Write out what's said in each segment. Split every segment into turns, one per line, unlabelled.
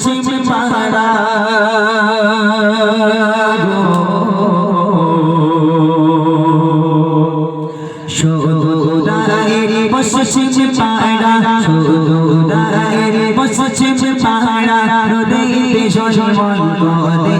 পশ্চিম সুদূরায় পশ্চিম সুদূরায় পশ্চিম পাহাড়া হৃদয়ে জন্মন করে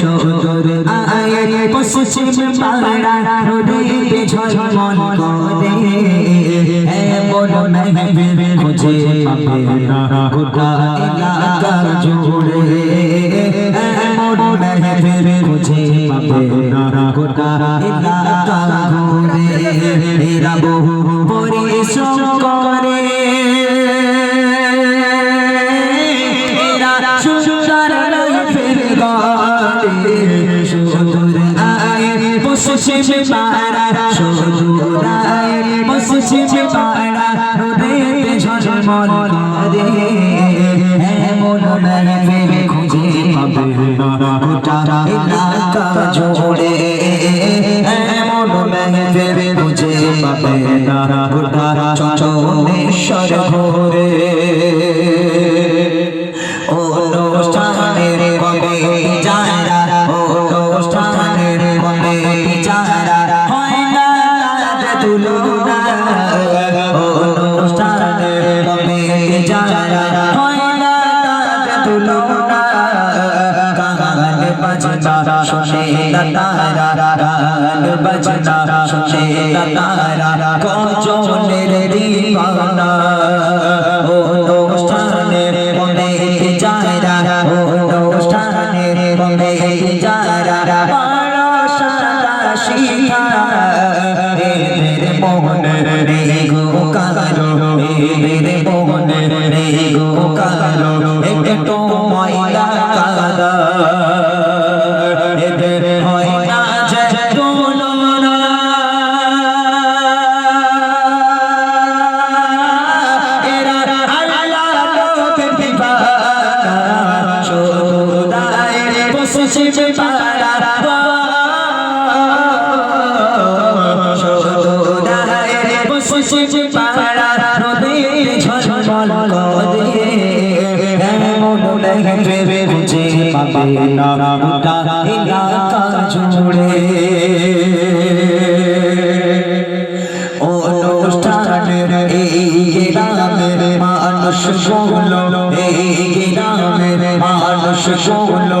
সুদূরায় পশ্চিম পাহাড়া হৃদয়ে জন্মন করে এলাকা জুড়ে এমন মেহবিব খুঁজে পাবে না গোটা এলাকা ঘুরে এরা বহু পরিশ্রম করে সুন্দর লাইফের গানে সুন্দর আয় পশ্চিম পাড়া সুন্দর আয় পশ্চিম পাড়া হৃদয়ে ঝলমল করে। এমন মেহফিল খুঁজে পাবে না। গোটা বাজনা শুনে তারা গান বাজনা শুনে তারা কজনের দিবানা অনুষ্ঠানের কবে যারা অনুষ্ঠানের কবে যারা বড় সাদা শিখা এদের মোহনে রে গো কালো এদের মোহনে রে গো কালো একটু ময়লা কাদা এদের সদায় বসেছে পাড়া সদায় বসেছে ঝলমল করে। এমন বুঝে পাবে না গোটা এলাকা জুড়ে অনুষ্ঠানের এই গ্রামের মানুষগুলো এই গ্রামের মানুষগুলো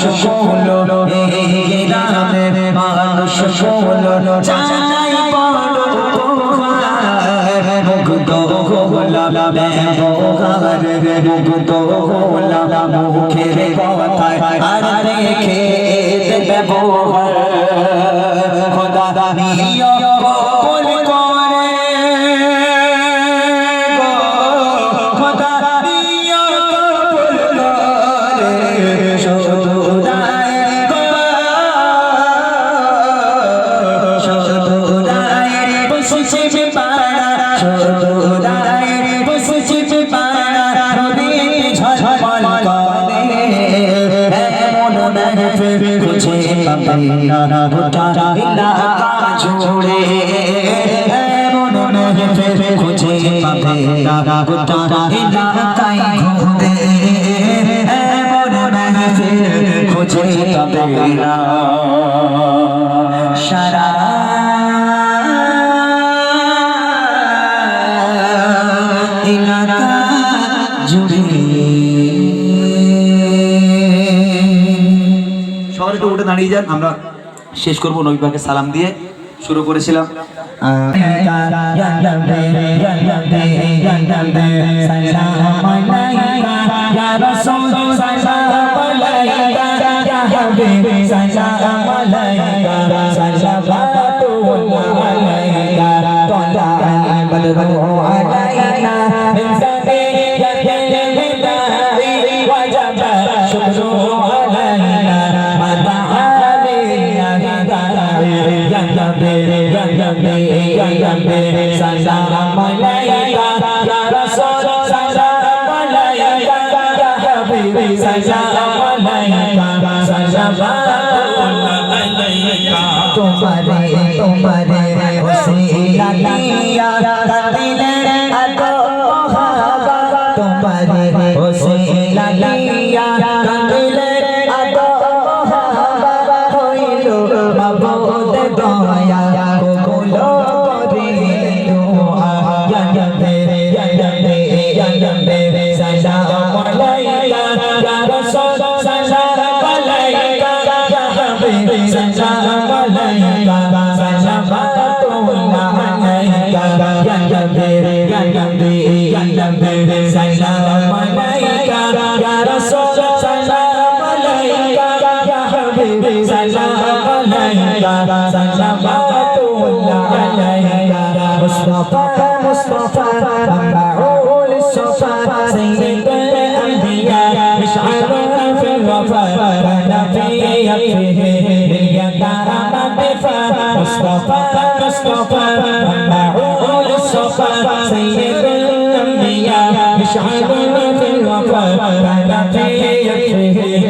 গুলো এই গ্রামের মানুষগুলো চাই বড় মুগ্ধ হলাম, ব্যবহার, মুগ্ধ হলাম, মুখের কথায় আর রেখে ব্যবহার খোদা, নিয় মেহফিল খুঁজে পাবে গোটা এলাকায় ঘুরে খুঁজে পাবে না সারা জুড়ে।
একটু উঠে দাঁড়িয়ে যান আমরা শেষ করব নবীবাকে সালাম দিয়ে শুরু করেছিলাম
সালাম তোমারে তোমারে হসিয়া কাদিনে আতো তোমারে হসিয়া কাদিনে مصطفى مصطفى تبعه للصفا سيد الأنبياء مشعل في الوفا نبي يكفيه باليدار مدفا مصطفى مصطفى تبعه للصفا سيد الأنبياء مشعل في الوفا نبي يكفيه